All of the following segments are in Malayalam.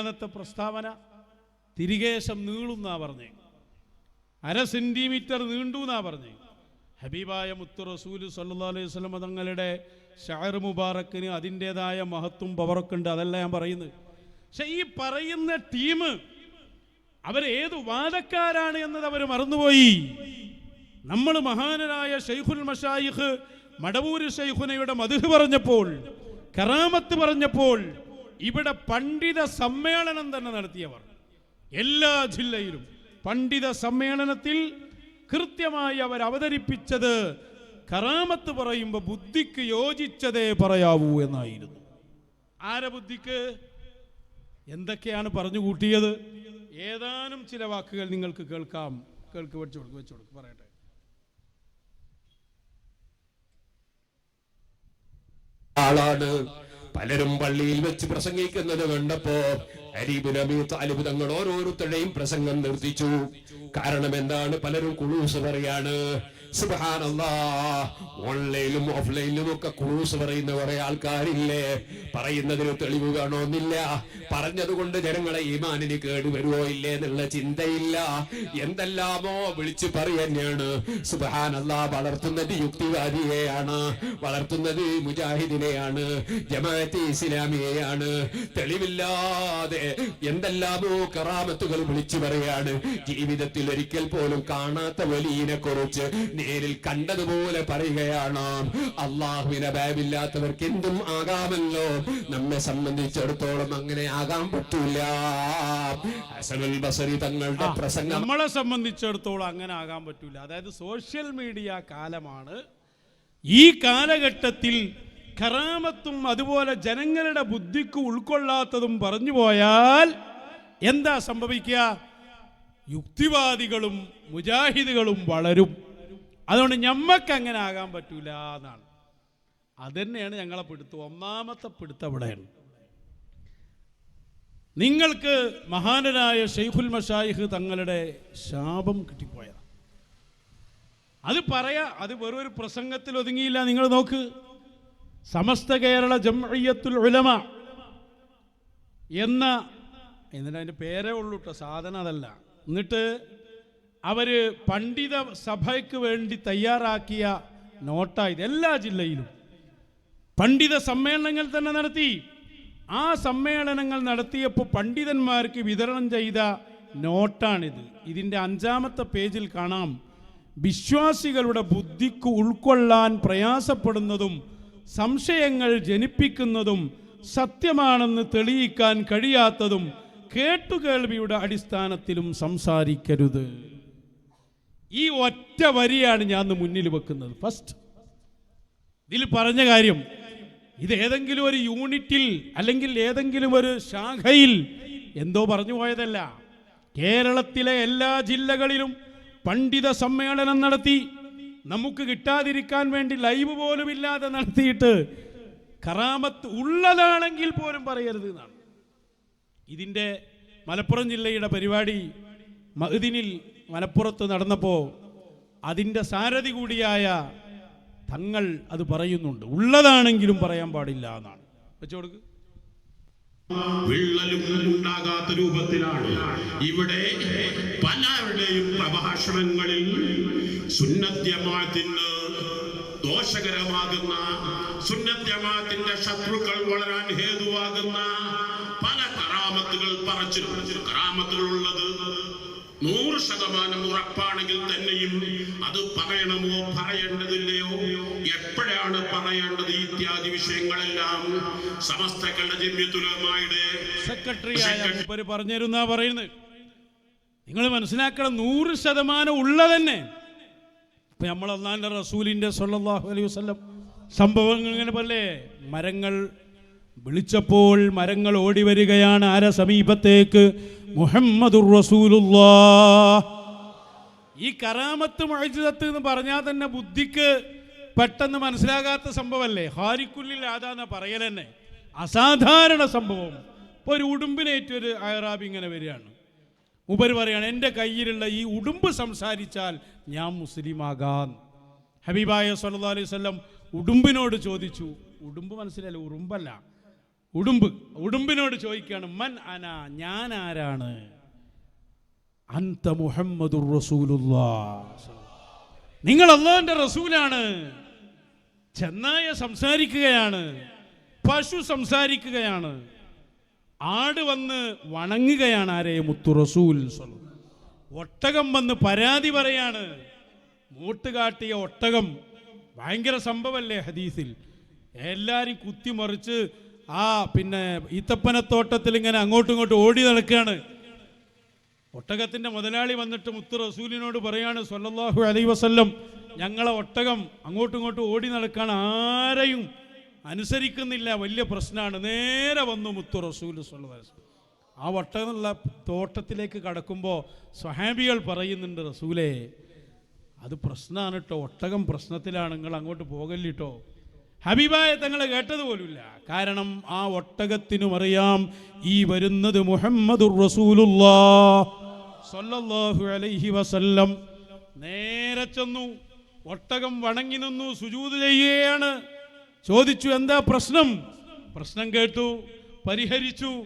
അന്നത്തെ പ്രസ്താവന തിരികേശം നീളുന്നാ പറഞ്ഞേ. അര സെന്റിമീറ്റർ നീണ്ടു എന്നാ പറഞ്ഞേ. ഹബീബായ മുത്തു റസൂൽ സല്ലാ അലൈഹി തങ്ങളുടെ ഷാർ മുബാറക്കിന് അതിന്റെതായ മഹത്വം പവറൊക്കെ ഉണ്ട് അതല്ല ഞാൻ പറയുന്നത്. പക്ഷെ ഈ പറയുന്ന ടീം അവരേത് വാദക്കാരാണ് എന്നത് അവർ മറന്നുപോയി. നമ്മൾ മഹാനരായ ഷെയ്ഖുൽ മഷായിഖ് മടവൂര് ഷെയ്ഖുനയുടെ മധുഹ് പറഞ്ഞപ്പോൾ കറാമത്ത് പറഞ്ഞപ്പോൾ ഇവിടെ പണ്ഡിത സമ്മേളനം തന്നെ നടത്തിയവർ. എല്ലാ ജില്ലയിലും പണ്ഡിത സമ്മേളനത്തിൽ കൃത്യമായി അവർ അവതരിപ്പിച്ചത് കറാമത്ത് പറയുമ്പോൾ ബുദ്ധിക്ക് യോജിച്ചതേ പറയാവൂ എന്നായിരുന്നു. ആരെ ബുദ്ധിക്ക്? എന്തൊക്കെയാണ് പറഞ്ഞു കൂട്ടിയത്? ഏതാനും ചില വാക്കുകൾ നിങ്ങൾക്ക് കേൾക്കാം. കേൾക്ക് വെച്ചു കൊടുക്കും വെച്ചു കൊടുക്കും പറയട്ടെ. ആളാണ് പലരും പള്ളിയിൽ വെച്ച് പ്രസംഗിക്കുന്നത് കണ്ടപ്പോ അരീബുനബി തങ്ങൾ ഓരോരുത്തരുടെയും പ്രസംഗം നിർത്തിച്ചു. കാരണം എന്താണ്? പലരും കുളൂസ് പറയാണ് ഓൺലൈനിലും ഓഫ്ലൈനിലും ഒക്കെ ക്ലൂസ് പറയുന്ന കുറെ ആൾക്കാരില്ലേ? പറയുന്നതിന് തെളിവ് കാണോന്നില്ല. പറഞ്ഞതുകൊണ്ട് ജനങ്ങളെ ഈമാനിന് കേടുവരുവോ ഇല്ലേ എന്നുള്ള ചിന്തയില്ല. എന്തെല്ലാമോ വിളിച്ചു പറയുകയാണ് സുബഹാനല്ല വളർത്തുന്നത് യുക്തിവാദിയെയാണ്. വളർത്തുന്നത് മുജാഹിദിനെയാണ്. ജമാഅത്തെ ഇസ്ലാമിയെയാണ്. തെളിവില്ലാതെ എന്തെല്ലാമോ കറാമത്തുകൾ വിളിച്ചു പറയാണ് ജീവിതത്തിൽ ഒരിക്കൽ പോലും കാണാത്ത വലിയനെ കുറിച്ച് നേരിൽ കണ്ടതുപോലെ പറയുകയാണ്. അള്ളാഹുവിനെ ഭയമില്ലാത്തവർക്ക് എന്തും ആകാമല്ലോ. നമ്മെ സംബന്ധിച്ചിടത്തോളം അങ്ങനെ ആകാൻ പറ്റൂല. ഹസനുൽ ബസരി തങ്ങളുടെ പ്രസംഗം നമ്മളെ സംബന്ധിച്ചിടത്തോളം അങ്ങനെ ആകാൻ പറ്റൂല. അതായത് സോഷ്യൽ മീഡിയ കാലമാണ്. ഈ കാലഘട്ടത്തിൽ ഖറാമത്തും അതുപോലെ ജനങ്ങളുടെ ബുദ്ധിക്ക് ഉൾക്കൊള്ളാത്തതും പറഞ്ഞു പോയാൽ എന്താ സംഭവിക്കുക? യുക്തിവാദികളും മുജാഹിദുകളും വളരും. അതുകൊണ്ട് ഞമ്മക്ക് അങ്ങനെ ആകാൻ പറ്റൂല എന്നാണ്. അതന്നെയാണ് ഞങ്ങളെ പിടുത്തം. ഒന്നാമത്തെ പിടുത്തം അവിടെയാണ് നിങ്ങൾക്ക് മഹാനരായ ഷെയ്ഖുൽ മഷായിഹ് തങ്ങളുടെ ശാപം കിട്ടിപ്പോയതാണ് അത് പറയാ അത് വെറും ഒരു പ്രസംഗത്തിൽ ഒതുങ്ങിയില്ല. നിങ്ങൾ നോക്ക്. സമസ്ത കേരള ജംഇയ്യത്തുൽ ഉലമ എന്ന എന്നിട്ട് അതിന്റെ പേരേ ഉള്ളൂ കേട്ടോ സാധനം അതല്ല. എന്നിട്ട് അവർ പണ്ഡിത സഭയ്ക്ക് വേണ്ടി തയ്യാറാക്കിയ നോട്ടായത് എല്ലാ ജില്ലയിലും. പണ്ഡിത സമ്മേളനങ്ങൾ തന്നെ നടത്തി. ആ സമ്മേളനങ്ങൾ നടത്തിയപ്പോൾ പണ്ഡിതന്മാർക്ക് വിതരണം ചെയ്ത നോട്ടാണിത്. ഇതിന്റെ അഞ്ചാമത്തെ പേജിൽ കാണാം. വിശ്വാസികളുടെ ബുദ്ധിക്ക് ഉൾക്കൊള്ളാൻ പ്രയാസപ്പെടുന്നതും സംശയങ്ങൾ ജനിപ്പിക്കുന്നതും സത്യമാണെന്ന് തെളിയിക്കാൻ കഴിയാത്തതും കേട്ടുകേൾവിയുടെ അടിസ്ഥാനത്തിലും സംസാരിക്കരുത്. ഈ ഒറ്റ വരിയാണ് ഞാൻ മുന്നിൽ വെക്കുന്നത്. ഫസ്റ്റ് ഇതിൽ പറഞ്ഞ കാര്യം ഇത് ഏതെങ്കിലും ഒരു യൂണിറ്റിൽ അല്ലെങ്കിൽ ഏതെങ്കിലും ഒരു ശാഖയിൽ എന്തോ പറഞ്ഞു പോയതല്ല. കേരളത്തിലെ എല്ലാ ജില്ലകളിലും പണ്ഡിത സമ്മേളനം നടത്തി നമുക്ക് കിട്ടാതിരിക്കാൻ വേണ്ടി ലൈവ് പോലും ഇല്ലാതെ നടത്തിയിട്ട് കറാമത്ത് ഉള്ളതാണെങ്കിൽ പോലും പറയരുത് എന്നാണ്. ഇതിന്റെ മലപ്പുറം ജില്ലയുടെ പരിപാടി മഹദിനിൽ മലപ്പുറത്ത് നടന്നപ്പോൾ അതിന്റെ സാരഥി കൂടിയായ തങ്ങൾ അത് പറയുന്നുണ്ട്. ഉള്ളതാണെങ്കിലും പറയാൻ പാടില്ല എന്നാണ്. വെച്ചോടുക്ക് വിള്ളലും ഉണ്ടാകാത്ത രൂപത്തിലാണ്. ഇവിടെ പലരുടെയും പ്രഭാഷണങ്ങളിൽ സുന്നദ്യമാത്തിന് ദോഷകരമാകുന്ന സുന്നദ്യമാത്തിന്റെ ശത്രുക്കൾ വളരാൻ ഹേതുവാകുന്ന പല കറാമത്തുകൾ പറച്ചിട്ടുണ്ട് കറാമത്തുകൾ ഉള്ളത് നൂറ് ശതമാനം ഉറപ്പാണെങ്കിൽ തന്നെയും അത് പറയണമോ പറയേണ്ടതില്ലയോ? എപ്പോഴാണ് പറയേണ്ടത് ഇത്യാദി വിഷയങ്ങളെല്ലാം? സമസ്ത ജമ്യത്തുലമായുടെ സെക്രട്ടറി പറഞ്ഞിരുന്നാ പറയുന്നത്. നിങ്ങൾ മനസ്സിലാക്കണം നൂറ് ശതമാനം ഉള്ള തന്നെ ഇപ്പൊ നമ്മൾ അള്ളാന്റെ റസൂലിന്റെ സല്ലല്ലാഹു അലൈഹി സംഭവങ്ങൾ ഇങ്ങനെ പോലെ മരങ്ങൾ വിളിച്ചപ്പോൾ മരങ്ങൾ ഓടി വരികയാണ് ആര സമീപത്തേക്ക്? മുഹമ്മദുർ റസൂലുല്ലാ ഈ കറാമത്ത് മഴജിതത്ത് എന്ന് പറഞ്ഞാൽ തന്നെ ബുദ്ധിക്ക് പെട്ടെന്ന് മനസ്സിലാകാത്ത സംഭവമല്ലേ? ഹാരിക്കുല്ലിൽ ആദാന്ന പറയൽ തന്നെ. അസാധാരണ സംഭവം. ഇപ്പോൾ ഒരു ഉടുമ്പിനേറ്റൊരു അയറാബി ഇങ്ങനെ വരികയാണ്. ഉപരി പറയാണ് എന്റെ കയ്യിലുള്ള ഈ ഉടുമ്പ് സംസാരിച്ചാൽ ഞാൻ മുസ്ലിമാകാൻ ഹബീബായ സല്ലാ അലൈവല്ലം ഉടുമ്പിനോട് ചോദിച്ചു. ഉടുമ്പ് മനസ്സിലല്ല ഉറുമ്പല്ല. ഉടുമ്പ്. ഉടുമ്പിനോട് ചോദിക്കുകയാണ് മൻ അന ഞാൻ ആരാണ്? അന്ത മുഹമ്മദുർ നിങ്ങൾ അള്ളാഹിന്റെ റസൂലാണ്. ചെന്നായ സംസാരിക്കുകയാണ്. പശു സംസാരിക്കുകയാണ്. ആട് വന്ന് വണങ്ങുകയാണ് ആരെ? മുത്തു റസൂൽ. ഒട്ടകം വന്ന് പരാതി പറയാണ്. മൂട്ട് കാട്ടിയ ഒട്ടകം. ഭയങ്കര സംഭവമല്ലേ ഹദീസിൽ? എല്ലാരും കുത്തിമറിച്ച് ആ പിന്നെ ഈത്തപ്പനത്തോട്ടത്തിൽ ഇങ്ങനെ അങ്ങോട്ടും ഇങ്ങോട്ടും ഓടി നടക്കുകയാണ്. ഒട്ടകത്തിന്റെ മുതലാളി വന്നിട്ട് മുത്തു റസൂലിനോട് പറയാണ് സല്ലല്ലാഹു അലൈ വസല്ലം ഞങ്ങളെ ഒട്ടകം അങ്ങോട്ടും ഇങ്ങോട്ടും ഓടി നടക്കാൻ ആരെയും അനുസരിക്കുന്നില്ല. വലിയ പ്രശ്നമാണ്. നേരെ വന്നു മുത്തു റസൂൽ ആ ഒട്ടകമുള്ള തോട്ടത്തിലേക്ക് കടക്കുമ്പോൾ സ്വഹാബികൾ പറയുന്നുണ്ട് റസൂലേ അത് പ്രശ്നമാണ് കേട്ടോ ഒട്ടകം പ്രശ്നത്തിലാണ് നിങ്ങൾ അങ്ങോട്ട് പോകല്ലിട്ടോ ഹബീബായ തങ്ങളെ കേട്ടത് പോലുമില്ല. കാരണം ആ ഒട്ടകത്തിനും അറിയാം ഈ വരുന്നത് റസൂലുള്ളാ സല്ലല്ലാഹു അലൈഹി വസല്ലം. നേരെ ചെന്നു ഒട്ടകം വണങ്ങി നിന്നു സുജൂത് ചെയ്യുകയാണ്. ചോദിച്ചു എന്താ പ്രശ്നം? പ്രശ്നം കേട്ടു പരിഹരിച്ചു.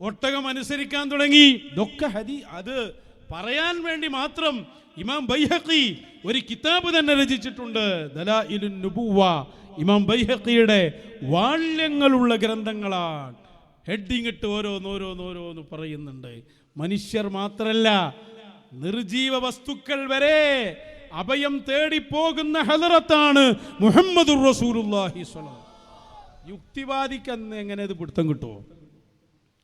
ഒട്ടകം അനുസരിക്കാൻ തുടങ്ങി. ഇതൊക്കെ ഹദി അത് പറയാൻ വേണ്ടി മാത്രം ഇമാം ബൈഹഖി ഒരു കിതാബ് തന്നെ രചിച്ചിട്ടുണ്ട്. ദലാഇലുൻ നുബുവ ഇമാം ബൈഹക്കിയുടെ വാള്യങ്ങളുള്ള ഗ്രന്ഥങ്ങളാണ്. ഹെഡിങ് ഇട്ട് ഓരോന്നോരോന്നോരോന്ന് പറയുന്നുണ്ട്. മനുഷ്യർ മാത്രല്ല നിർജീവ വസ്തുക്കൾ വരെ അഭയം തേടി പോകുന്ന ഹലറത്താണ് മുഹമ്മദ് യുക്തിവാദിക്ക് അന്ന് എങ്ങനെ ഇത് പിടുത്തം കിട്ടുമോ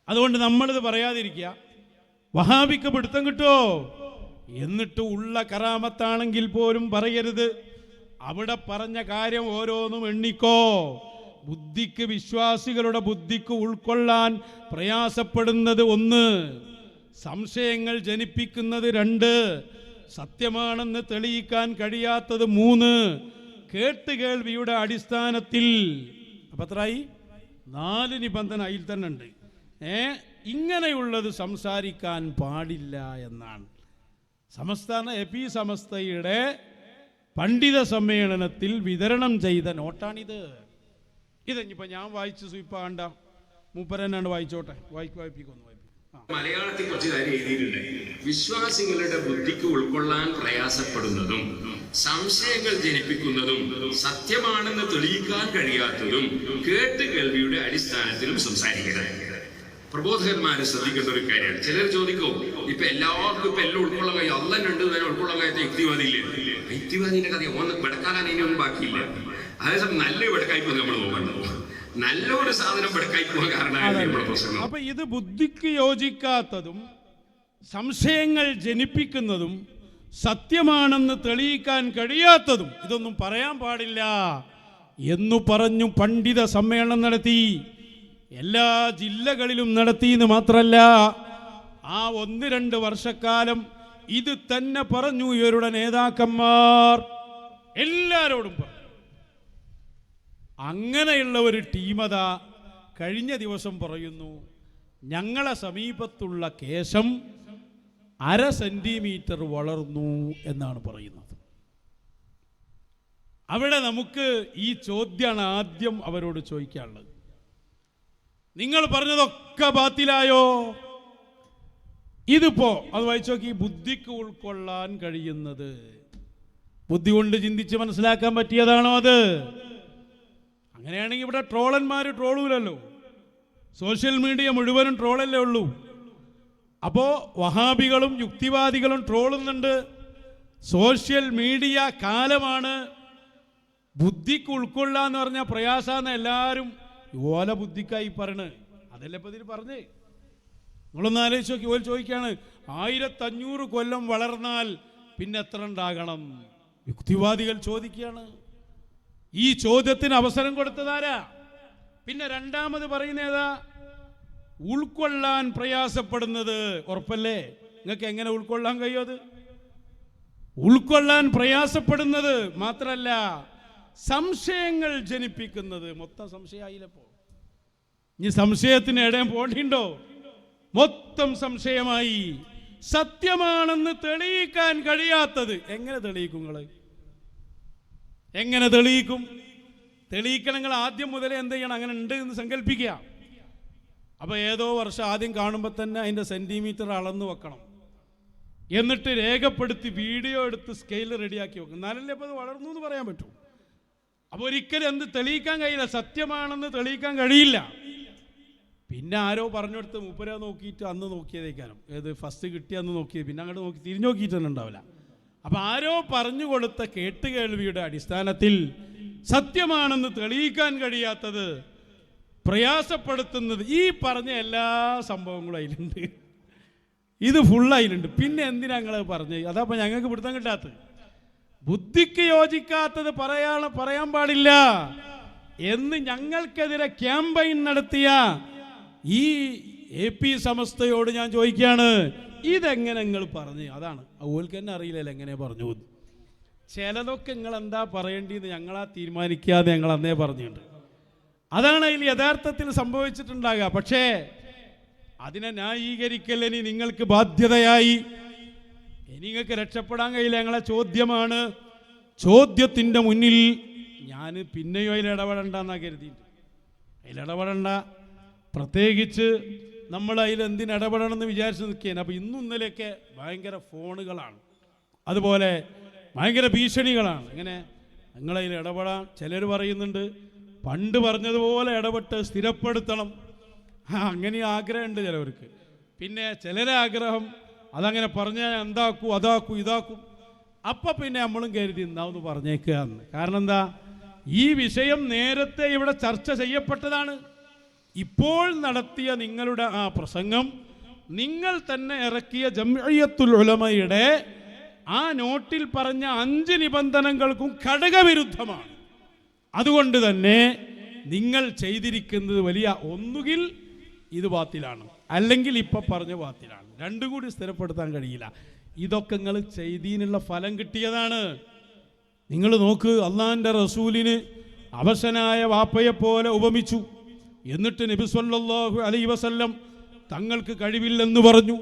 അതുകൊണ്ട് നമ്മളിത് പറയാതിരിക്കുക. വഹാബിക്ക് പിടുത്തം കിട്ടുമോ എന്നിട്ട് ഉള്ള കറാമത്താണെങ്കിൽ പോലും പറയരുത്. അവിടെ പറഞ്ഞ കാര്യം ഓരോന്നും എണ്ണിക്കോ. ബുദ്ധിക്ക് വിശ്വാസികളുടെ ബുദ്ധിക്ക് ഉൾക്കൊള്ളാൻ പ്രയാസപ്പെടുന്നത് ഒന്ന്. സംശയങ്ങൾ ജനിപ്പിക്കുന്നത് രണ്ട്. സത്യമാണെന്ന് തെളിയിക്കാൻ കഴിയാത്തത് മൂന്ന്. കേട്ടുകേൾവിയുടെ അടിസ്ഥാനത്തിൽ അപ്പൊ എത്രയായി? നാല് നിബന്ധന അതിൽ തന്നെ ഉണ്ട്. ഏ ഇങ്ങനെയുള്ളത് സംസാരിക്കാൻ പാടില്ല എന്നാണ്. സംസ്ഥാന എ പി സമസ്തയുടെ പണ്ഡിത സമ്മേളനത്തിൽ വിതരണം ചെയ്ത നോട്ടാണിത്. ഇതെഞ്ഞിപ്പോ ഞാൻ വായിച്ചു സ്വീപ്പ കണ്ട മൂപ്പരനാണ് വായിച്ചോട്ടെ. വായിക്ക് വായിപ്പിക്കൊന്ന് വായിപ്പിക്കും. മലയാളത്തിൽ കുറച്ച് കാര്യം എഴുതിയിട്ടുണ്ട്. വിശ്വാസികളുടെ ബുദ്ധിക്ക് ഉൾക്കൊള്ളാൻ പ്രയാസപ്പെടുന്നതും സംശയങ്ങൾ ജനിപ്പിക്കുന്നതും സത്യമാണെന്ന് തെളിയിക്കാൻ കഴിയാത്തതും കേട്ട് കേൾവിയുടെ അടിസ്ഥാനത്തിലും സംസാരിക്കണം പ്രബോധകന്മാര് ശ്രദ്ധിക്കേണ്ട ഒരു കാര്യമാണ്. ചിലർ ചോദിക്കും ഇപ്പൊ എല്ലാവർക്കും ഇപ്പൊ എല്ലാം ഉൾക്കൊള്ളാൻ കഴിയും. അല്ലെന്നുണ്ട് തന്നെ ഉൾക്കൊള്ളാൻ കഴിയാത്ത യുക്തിവാദി യുക്തിവാദിന്റെ കഥ ഒന്ന് വെടക്കാനാൻ ഇനിയൊന്നും ബാക്കിയില്ല. അതേസമയം നല്ല വെടക്കായ്പ നമ്മൾ നോക്കേണ്ടത് നല്ലൊരു സാധനം വെടക്കായി പോകാൻ കാരണമായിരുന്നു നമ്മുടെ പ്രസംഗം അപ്പൊ ഇത് ബുദ്ധിക്ക് യോജിക്കാത്തതും സംശയങ്ങൾ ജനിപ്പിക്കുന്നതും സത്യമാണെന്ന് തെളിയിക്കാൻ കഴിയാത്തതും ഇതൊന്നും പറയാൻ പാടില്ല എന്നു പറഞ്ഞു പണ്ഡിത സമ്മേളനം നടത്തി എല്ലാ ജില്ലകളിലും നടത്തി എന്ന് മാത്രല്ല ആ ഒന്ന് രണ്ട് വർഷക്കാലം ഇത് തന്നെ പറഞ്ഞു ഇവരുടെ നേതാക്കന്മാർ. എല്ലാരോടും പറഞ്ഞു. അങ്ങനെയുള്ള ഒരു ടീമത കഴിഞ്ഞ ദിവസം പറയുന്നു ഞങ്ങളെ സമീപത്തുള്ള കേശം അര സെന്റിമീറ്റർ വളർന്നു എന്നാണ് പറയുന്നത്. അവിടെ നമുക്ക് ഈ ചോദ്യമാണ് ആദ്യം അവരോട് ചോദിക്കാനുള്ളത്. നിങ്ങൾ പറഞ്ഞതൊക്കെ ബാത്തിലായോ? ഇതിപ്പോ അത് വായിച്ചു നോക്കി ബുദ്ധിക്ക് ഉൾക്കൊള്ളാൻ കഴിയുന്നത്. ബുദ്ധി കൊണ്ട് ചിന്തിച്ച് മനസ്സിലാക്കാൻ പറ്റിയതാണോ അത്? അങ്ങനെയാണെങ്കിൽ ഇവിടെ ട്രോളന്മാർ ട്രോളൂലല്ലോ. സോഷ്യൽ മീഡിയ മുഴുവനും ട്രോളല്ലേ ഉള്ളൂ. അപ്പോൾ വഹാബികളും യുക്തിവാദികളും ട്രോളുന്നുണ്ട്. സോഷ്യൽ മീഡിയ കാലമാണ് ബുദ്ധിക്ക് ഉൾക്കൊള്ളാന്ന് പറഞ്ഞ പ്രയാസാന്ന് എല്ലാവരും ഓല ബുദ്ധിക്കായി പറയണ്. അതല്ലേ ഇപ്പൊ ഇതിൽ പറഞ്ഞേ? നിങ്ങളൊന്ന് ആലോചിച്ച് നോക്കി ഓൽ ചോദിക്കുകയാണ് ആയിരത്തഞ്ഞൂറ് കൊല്ലം വളർന്നാൽ പിന്നെ എത്ര ഉണ്ടാകണം? യുക്തിവാദികൾ ചോദിക്കുകയാണ്. ഈ ചോദ്യത്തിന് അവസരം കൊടുത്തതാരാ പിന്നെ രണ്ടാമത് പറയുന്ന ഏതാ? ഉൾക്കൊള്ളാൻ പ്രയാസപ്പെടുന്നത് ഉറപ്പല്ലേ? നിങ്ങൾക്ക് എങ്ങനെ ഉൾക്കൊള്ളാൻ കഴിയും അത്? ഉൾക്കൊള്ളാൻ പ്രയാസപ്പെടുന്നത് മാത്രല്ല സംശയങ്ങൾ ജനിപ്പിക്കുന്നത്. മൊത്തം സംശയമായില്ലപ്പോ ഇനി സംശയത്തിന് ഇടയും പോണ്ടിണ്ടോ മൊത്തം സംശയമായി സത്യമാണെന്ന് തെളിയിക്കാൻ കഴിയാത്തത് എങ്ങനെ തെളിയിക്കും നിങ്ങൾ? എങ്ങനെ തെളിയിക്കും? തെളിയിക്കണങ്ങൾ ആദ്യം മുതലേ എന്ത് ചെയ്യണം? അങ്ങനെ ഉണ്ട് എന്ന് സങ്കല്പിക്കുക. അപ്പോൾ ഏതോ വർഷം ആദ്യം കാണുമ്പോൾ തന്നെ അതിന്റെ സെന്റിമീറ്റർ അളന്ന് വെക്കണം. എന്നിട്ട് രേഖപ്പെടുത്തി വീഡിയോ എടുത്ത് സ്കെയിൽ റെഡിയാക്കി വെക്കും. എന്നാലല്ലേ അപ്പോൾ അത് വളർന്നു എന്ന് പറയാൻ പറ്റും. അപ്പോൾ ഒരിക്കലും എന്ത് തെളിയിക്കാൻ കഴിയില്ല. സത്യമാണെന്ന് തെളിയിക്കാൻ കഴിയില്ല. പിന്നെ ആരോ പറഞ്ഞെടുത്ത് മുപ്പര നോക്കിയിട്ട് അന്ന് നോക്കിയതേക്കാനും ഏത് ഫസ്റ്റ് കിട്ടിയ അന്ന് നോക്കിയത്. പിന്നെ അങ്ങോട്ട് നോക്കി തിരിഞ്ഞു നോക്കിയിട്ട് തന്നെ ഉണ്ടാവില്ല. അപ്പം ആരോ പറഞ്ഞു കൊടുത്ത കേട്ടുകേൾവിയുടെ അടിസ്ഥാനത്തിൽ സത്യമാണെന്ന് തെളിയിക്കാൻ കഴിയാത്തത് പ്രയാസപ്പെടുത്തുന്നത് ഈ പറഞ്ഞ എല്ലാ സംഭവങ്ങളും അതിലുണ്ട്. ഇത് ഫുൾ പിന്നെ എന്തിനാ ഞങ്ങൾ പറഞ്ഞത്? അതപ്പോൾ ഞങ്ങൾക്ക് പിടുത്തം കിട്ടാത്തത്. ബുദ്ധിക്ക് യോജിക്കാത്തത് പറയാൻ പറയാൻ പാടില്ല. എന്ന് ഞങ്ങൾക്കെതിരെ ക്യാമ്പയിൻ നടത്തിയ ഈ എ പി സമസ്തയോട് ഞാൻ ചോദിക്കുകയാണ് ഇതെങ്ങനെ നിങ്ങൾ പറഞ്ഞു? അതാണ്. അതുപോലെ തന്നെ അറിയില്ലല്ലോ എങ്ങനെ പറഞ്ഞു പോകുന്നു ചിലതൊക്കെ നിങ്ങൾ എന്താ പറയേണ്ടിയെന്ന് ഞങ്ങളാ തീരുമാനിക്കാതെ ഞങ്ങൾ അന്നേ പറഞ്ഞിട്ടുണ്ട്. അതാണ് അതിൽ യഥാർത്ഥത്തിൽ സംഭവിച്ചിട്ടുണ്ടാകുക. പക്ഷേ അതിനെ ന്യായീകരിക്കൽ ഇനി നിങ്ങൾക്ക് ബാധ്യതയായി. നിങ്ങൾക്ക് രക്ഷപ്പെടാൻ കഴിയില്ല ഞങ്ങളെ ചോദ്യമാണ്. ചോദ്യത്തിന്റെ മുന്നിൽ ഞാൻ പിന്നെയും അതിൽ ഇടപെടണ്ടെന്നാണ് കരുതിയിട്ട് അതിൽ ഇടപെടണ്ട. പ്രത്യേകിച്ച് നമ്മൾ അതിൽ എന്തിന് ഇടപെടണം എന്ന് വിചാരിച്ച് നിൽക്കുകയാണ്. അപ്പോൾ ഇന്നും ഇന്നലെയൊക്കെ ഭയങ്കര ഫോണുകളാണ്. അതുപോലെ ഭയങ്കര ഭീഷണികളാണ്. ഇങ്ങനെ നിങ്ങളതിൽ ഇടപെടാൻ ചിലർ പറയുന്നുണ്ട് പണ്ട് പറഞ്ഞതുപോലെ ഇടപെട്ട് സ്ഥിരപ്പെടുത്തണം. അങ്ങനെ ആഗ്രഹമുണ്ട് ചിലവർക്ക്. പിന്നെ ചിലരെ ആഗ്രഹം അതങ്ങനെ പറഞ്ഞാൽ എന്താക്കൂ അതാക്കൂ ഇതാക്കും. അപ്പം പിന്നെ നമ്മളും കരുതി എന്താവെന്ന് പറഞ്ഞേക്കുക എന്ന് കാരണം എന്താ? ഈ വിഷയം നേരത്തെ ഇവിടെ ചർച്ച ചെയ്യപ്പെട്ടതാണ്. ഇപ്പോൾ നടത്തിയ നിങ്ങളുടെ ആ പ്രസംഗം നിങ്ങൾ തന്നെ ഇറക്കിയ ജംഇയ്യത്തുൽ ഉലമയുടെ ആ നോട്ടിൽ പറഞ്ഞ അഞ്ച് നിബന്ധനകൾക്കും ഘടകവിരുദ്ധമാണ്. അതുകൊണ്ട് തന്നെ നിങ്ങൾ ചെയ്തിരിക്കുന്നത് വലിയ ഒന്നുകിൽ ഇത് ബാത്തിലാണ് അല്ലെങ്കിൽ ഇപ്പൊ പറഞ്ഞ ബാത്തിലാണ്. രണ്ടും കൂടി സ്ഥിരപ്പെടുത്താൻ കഴിയില്ല. ഇതൊക്കെ നിങ്ങൾ ചെയ്തീനുള്ള ഫലം കിട്ടിയതാണ്. നിങ്ങൾ നോക്ക് അള്ളാന്റെ റസൂലിന് അവശനായ വാപ്പയെ പോലെ ഉപമിച്ചു. എന്നിട്ട് നബി സല്ലല്ലാഹു അലൈഹി വസല്ലം തങ്ങൾക്ക് കഴിവില്ലെന്ന് പറഞ്ഞു.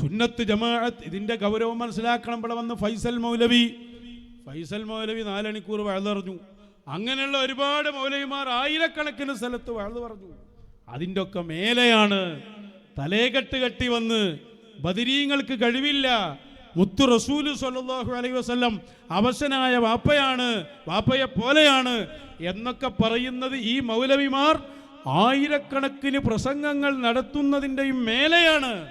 സുന്നത്ത് ജമാഅത്ത് ഇതിന്റെ ഗൗരവം മനസ്സിലാക്കണം. ഇവിടെ വന്ന് ഫൈസൽ മൗലവി ഫൈസൽ മൗലവി നാലണിക്കൂർ വഴുതറിഞ്ഞു. അങ്ങനെയുള്ള ഒരുപാട് മൗലവിമാർ ആയിരക്കണക്കിന് സ്ഥലത്ത് വഴുതു പറഞ്ഞു. അതിന്റെ ഒക്കെ മേലെയാണ് തലേകെട്ട് കെട്ടി വന്ന് ബദിരീങ്ങൾക്ക് കഴിവില്ല. മുത്തു റസൂൽ സല്ലല്ലാഹു അലൈഹി വസല്ലം അവശനായ വാപ്പയാണ് വാപ്പയെ പോലെയാണ് എന്നൊക്കെ പറയുന്നത് ഈ മൗലവിമാർ ആയിരക്കണക്കിന് പ്രസംഗങ്ങൾ നടത്തുന്നതിന്റെയും മേലെയാണ്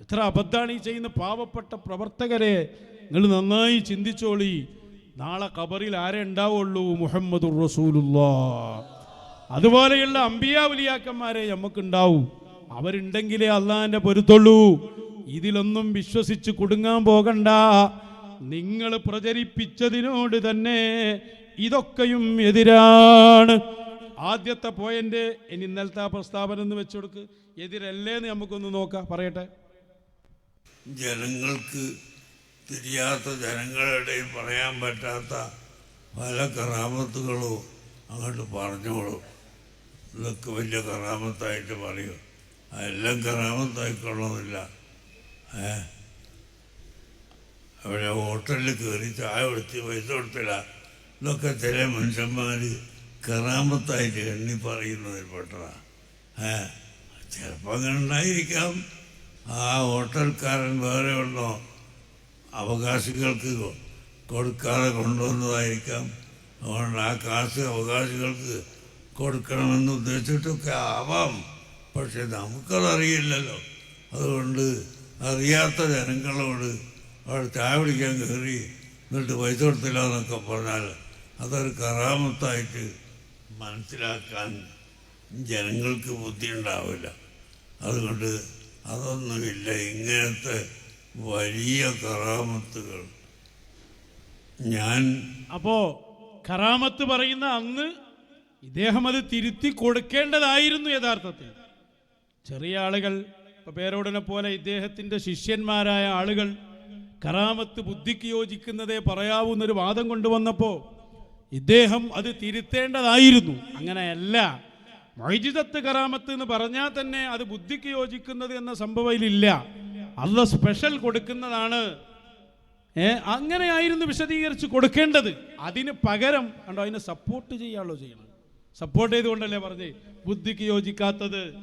എത്ര അബദ്ധാണ് ഈ ചെയ്യുന്ന പാവപ്പെട്ട പ്രവർത്തകരെ നിങ്ങൾ നന്നായി ചിന്തിച്ചോളി. നാളെ കബറിൽ ആരെ ഉണ്ടാവുള്ളൂ? മുഹമ്മദ് റസൂലുള്ളാ. അതുപോലെയുള്ള അമ്പിയാവുലിയാക്കന്മാരെ നമുക്കുണ്ടാവും. അവരുണ്ടെങ്കിലേ അള്ളാഹിന്റെ പൊരുത്തുള്ളൂ. ഇതിലൊന്നും വിശ്വസിച്ച് കുടുങ്ങാൻ പോകണ്ട. നിങ്ങൾ പ്രചരിപ്പിച്ചതിനോട് തന്നെ ഇതൊക്കെയും എതിരാണ്. ആദ്യത്തെ പോയിന്റ് ഇനി ഇന്നലത്തെ ആ പ്രസ്താവന എന്ന് വെച്ചുകൊടുക്ക് എതിരല്ലേന്ന് നമുക്കൊന്ന് നോക്കാം. പറയട്ടെ. ജനങ്ങൾക്ക് തിരിയാത്ത ജനങ്ങളുടെ പറയാൻ പറ്റാത്ത പല കറാമത്തുകളോ അങ്ങോട്ട് പറഞ്ഞോളൂ. ഇതൊക്കെ വലിയ കറാമത്തായിട്ട് പറയും. അതെല്ലാം കറാമത്തായിക്കൊള്ളണമെന്നില്ല ഏ? അവിടെ ഹോട്ടലിൽ കയറി ചായ കൊടുത്ത് പൈസ കൊടുത്തില്ല. ഇതൊക്കെ ചില മനുഷ്യന്മാർ കറാമത്തായിട്ട് എണ്ണി പറയുന്നതിൽ പെട്ടതാണ് ഏ ചിലപ്പോൾ അങ്ങനെ ഉണ്ടായിരിക്കാം. ആ ഹോട്ടൽക്കാരൻ വേറെ ഉണ്ടോ? അവകാശികൾക്ക് കൊടുക്കാതെ കൊണ്ടുവന്നതായിരിക്കാം. അതുകൊണ്ട് ആ കാശ് അവകാശികൾക്ക് കൊടുക്കണമെന്ന് ഉദ്ദേശിച്ചിട്ടൊക്കെ ആവാം. പക്ഷെ നമുക്കതറിയില്ലല്ലോ. അതുകൊണ്ട് അറിയാത്ത ജനങ്ങളോട് അവിടെ ചായ പിടിക്കാൻ കയറി എന്നിട്ട് പൈസ കൊടുത്തില്ല എന്നൊക്കെ പറഞ്ഞാൽ അതൊരു കറാമത്തായിട്ട് മനസ്സിലാക്കാൻ ജനങ്ങൾക്ക് ബുദ്ധി ഉണ്ടാവില്ല അതുകൊണ്ട് അതൊന്നുമില്ല. ഇങ്ങനത്തെ വലിയ കറാമത്തുകൾ ഞാൻ അപ്പോ കറാമത്ത് പറയുന്ന അന്ന് ഇദ്ദേഹം അത് തിരുത്തി കൊടുക്കേണ്ടതായിരുന്നു യഥാർത്ഥത്തിൽ. ചെറിയ ആളുകൾ പേരോടനെ പോലെ ഇദ്ദേഹത്തിന്റെ ശിഷ്യന്മാരായ ആളുകൾ കറാമത്ത് ബുദ്ധിക്ക് യോജിക്കുന്നതേ പറയാവുന്നൊരു വാദം കൊണ്ടുവന്നപ്പോൾ ഇദ്ദേഹം അത് തിരുത്തേണ്ടതായിരുന്നു. അങ്ങനെയല്ല. മൈജിതത്ത് കറാമത്ത് എന്ന് പറഞ്ഞാൽ തന്നെ അത് ബുദ്ധിക്ക് യോജിക്കുന്നത് എന്ന സംഭവയിലില്ല. അല്ല സ്പെഷ്യൽ കൊടുക്കുന്നതാണ്. ഏ അങ്ങനെയായിരുന്നു വിശദീകരിച്ച് കൊടുക്കേണ്ടത്. അതിന് പകരം കണ്ടോ അതിനെ സപ്പോർട്ട് ചെയ്യാണല്ലോ ചെയ്യണം സപ്പോർട്ട് ചെയ്തുകൊണ്ടല്ലേ പറഞ്ഞേ? ബുദ്ധിക്ക് യോജിക്കാത്തത്.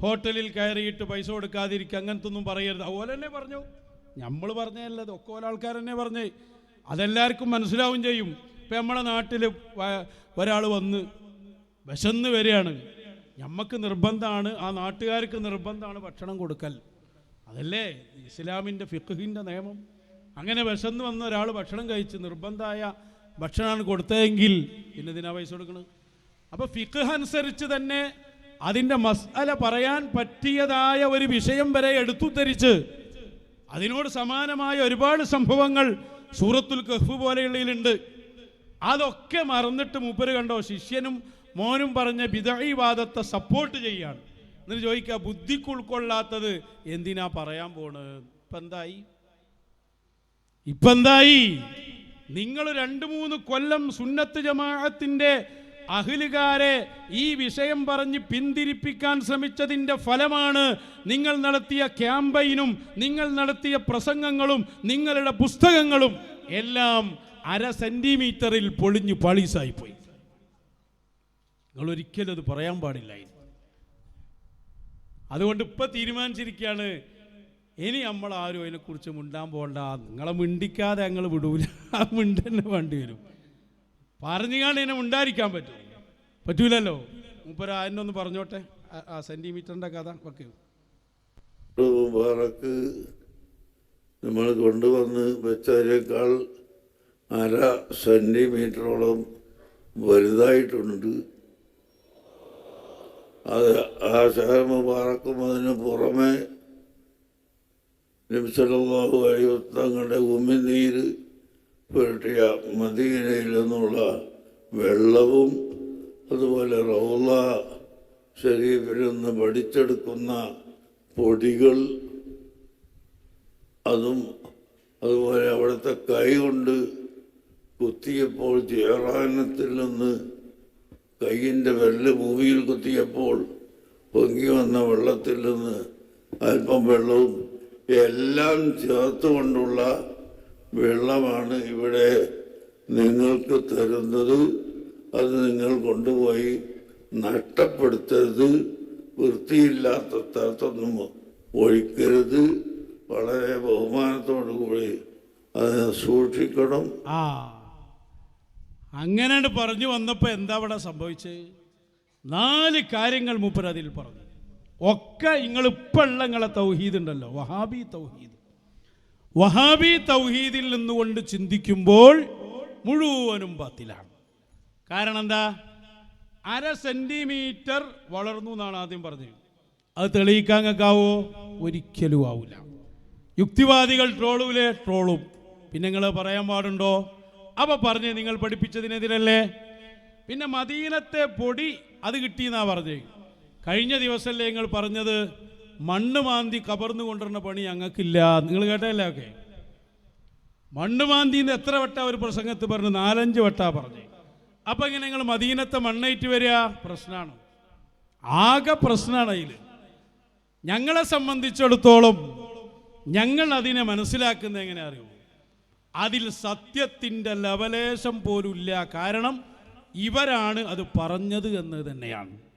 ഹോട്ടലിൽ കയറിയിട്ട് പൈസ കൊടുക്കാതിരിക്കുക അങ്ങനത്തെ ഒന്നും പറയരുത്. അതുപോലെ തന്നെ പറഞ്ഞു. നമ്മൾ പറഞ്ഞതല്ല ഇത് ഒക്കെ ആൾക്കാർ തന്നെ പറഞ്ഞേ. അതെല്ലാവർക്കും മനസ്സിലാവും ചെയ്യും. ഇപ്പം നമ്മളെ നാട്ടിൽ ഒരാൾ വന്ന് വിശന്ന് വരികയാണ്. ഞമ്മക്ക് നിർബന്ധമാണ് ആ നാട്ടുകാർക്ക് നിർബന്ധമാണ് ഭക്ഷണം കൊടുക്കൽ. അതല്ലേ? ഇസ്ലാമിന്റെ ഫിഖിന്റെ നിയമം. അങ്ങനെ വിശന്ന് വന്ന ഒരാൾ ഭക്ഷണം കഴിച്ച് നിർബന്ധമായ ഭക്ഷണമാണ് കൊടുത്തതെങ്കിൽ പിന്നെ ഇതിനാ പൈസ കൊടുക്കണം? അപ്പോൾ ഫിഖ് അനുസരിച്ച് തന്നെ അതിന്റെ മസാല പറയാൻ പറ്റിയതായ ഒരു വിഷയം വരെ എടുത്തുദ്ധരിച്ച് അതിനോട് സമാനമായ ഒരുപാട് സംഭവങ്ങൾ സൂറത്തുൽ കഹ്ഫ് പോലെയുള്ളതിലുണ്ട്. അതൊക്കെ മറന്നിട്ട് മൂപ്പര് കണ്ടോ? ശിഷ്യനും മോനും പറഞ്ഞ വാദത്തെ സപ്പോർട്ട് ചെയ്യാണ്. എന്നിട്ട് ചോദിക്കുക ബുദ്ധിക്ക് ഉൾക്കൊള്ളാത്തത് എന്തിനാ പറയാൻ പോണ്? ഇപ്പെന്തായി എന്തായി? ഇപ്പം നിങ്ങൾ രണ്ട് മൂന്ന് കൊല്ലം സുന്നത്ത് ജമാഅത്തിന്റെ അഹിലുകാരെ ഈ വിഷയം പറഞ്ഞ് പിന്തിരിപ്പിക്കാൻ ശ്രമിച്ചതിന്റെ ഫലമാണ് നിങ്ങൾ നടത്തിയ ക്യാമ്പയിനും നിങ്ങൾ നടത്തിയ പ്രസംഗങ്ങളും നിങ്ങളുടെ പുസ്തകങ്ങളും എല്ലാം അര സെന്റിമീറ്ററിൽ പൊളിഞ്ഞു പാളീസായിപ്പോയി. നിങ്ങൾ ഒരിക്കലും അത് പറയാൻ പാടില്ലായിരുന്നു അതുകൊണ്ട് ഇപ്പൊ തീരുമാനിച്ചിരിക്കുകയാണ് ഇനി നമ്മൾ ആരും അതിനെക്കുറിച്ച് മിണ്ടാൻ പോകണ്ട. നിങ്ങളെ മിണ്ടിക്കാതെ ഞങ്ങൾ വിടൂല. ആ മിണ്ട തന്നെ വേണ്ടി വരും. പറഞ്ഞുകാണ്ട് ഇതിനെ മിണ്ടായിരിക്കാൻ പറ്റും. പറ്റൂലല്ലോ? മൂപ്പര എന്നൊന്ന് പറഞ്ഞോട്ടെ? ആ- സെന്റിമീറ്ററിന്റെ കഥ ഒക്കെ. നമ്മൾ കൊണ്ടുവന്ന് വെച്ചതിനേക്കാൾ അര സെന്റിമീറ്ററോളം വലുതായിട്ടുണ്ട്. അത് ആ ഷഹർ മുബാറക്കും അതിന് പുറമെ നബിസല്ലാഹു അലൈഹി തങ്ങളുടെ ഉമിനീര് പുരട്ടിയ മദീനയിൽ നിന്നുള്ള വെള്ളവും അതുപോലെ റൗല ഷരീഫിൽ നിന്ന് പഠിച്ചെടുക്കുന്ന പൊടികൾ അതും അതുപോലെ അവിടുത്തെ കൈ കൊണ്ട് കുത്തിയപ്പോൾ ജയറാനത്തിൽ നിന്ന് കയ്യിന്റെ വെല്ല് ഭൂമിയിൽ കുത്തിയപ്പോൾ പൊങ്ങി വന്ന വെള്ളത്തിൽ നിന്ന് അല്പം വെള്ളവും എല്ലാം ചേർത്തുകൊണ്ടുള്ള വെള്ളമാണ് ഇവിടെ നിങ്ങൾക്ക് തരുന്നത്. അത് നിങ്ങൾ കൊണ്ടുപോയി നഷ്ടപ്പെടുത്തരുത്. വൃത്തിയില്ലാത്ത സ്ഥലത്തൊന്നും ഒഴിക്കരുത്. വളരെ ബഹുമാനത്തോടു കൂടി അതിനെ സൂക്ഷിക്കണം. അങ്ങനെ പറഞ്ഞു വന്നപ്പോൾ എന്താ അവിടെ സംഭവിച്ചത് നാല് കാര്യങ്ങൾ മൂപ്പർ അതിൽ പറഞ്ഞു. ഒക്കെ നിങ്ങൾ ഇപ്പം നിങ്ങളെ തൗഹീദ് ഉണ്ടല്ലോ വഹാബി തൗഹീദ്. വഹാബി തൗഹീദിൽ നിന്നുകൊണ്ട് ചിന്തിക്കുമ്പോൾ മുഴുവനും ബാത്തിലാണ്. കാരണം എന്താ? അര സെന്റിമീറ്റർ വളർന്നു എന്നാണ് ആദ്യം പറഞ്ഞത്. അത് തെളിയിക്കാൻ കേക്കാവോ ഒരിക്കലും ആവില്ല യുക്തിവാദികൾ ട്രോളൂലേ ട്രോളും. പിന്നെ നിങ്ങൾ പറയാൻ പാടുണ്ടോ? അവ പറഞ്ഞ് നിങ്ങൾ പഠിപ്പിച്ചതിനെതിരല്ലേ? പിന്നെ മദീനത്തെ പൊടി അത് കിട്ടിയെന്നാ പറഞ്ഞേ. കഴിഞ്ഞ ദിവസമല്ലേ നിങ്ങൾ പറഞ്ഞത് മണ്ണ് മാന്തി കബർന്നു കൊണ്ടുവരുന്ന പണി ഞങ്ങൾക്കില്ല. നിങ്ങൾ കേട്ടല്ലേ ഒക്കെ? മണ്ണ് മാന്തി എന്ന് എത്ര വട്ടാ ഒരു പ്രസംഗത്ത് പറഞ്ഞു? നാലഞ്ച് വട്ടാ പറഞ്ഞു. അപ്പൊ ഇങ്ങനെ നിങ്ങൾ മദീനത്തെ മണ്ണേറ്റ് വരിക? പ്രശ്നമാണ് ആകെ പ്രശ്നമാണ് അതിൽ ഞങ്ങളെ സംബന്ധിച്ചിടത്തോളം ഞങ്ങൾ അതിനെ മനസ്സിലാക്കുന്ന എങ്ങനെ അറിയൂ അതിൽ സത്യത്തിന്റെ ലവലേശം പോലുമില്ല. കാരണം ഇവരാണ് അത് പറഞ്ഞത് എന്ന് തന്നെയാണ്.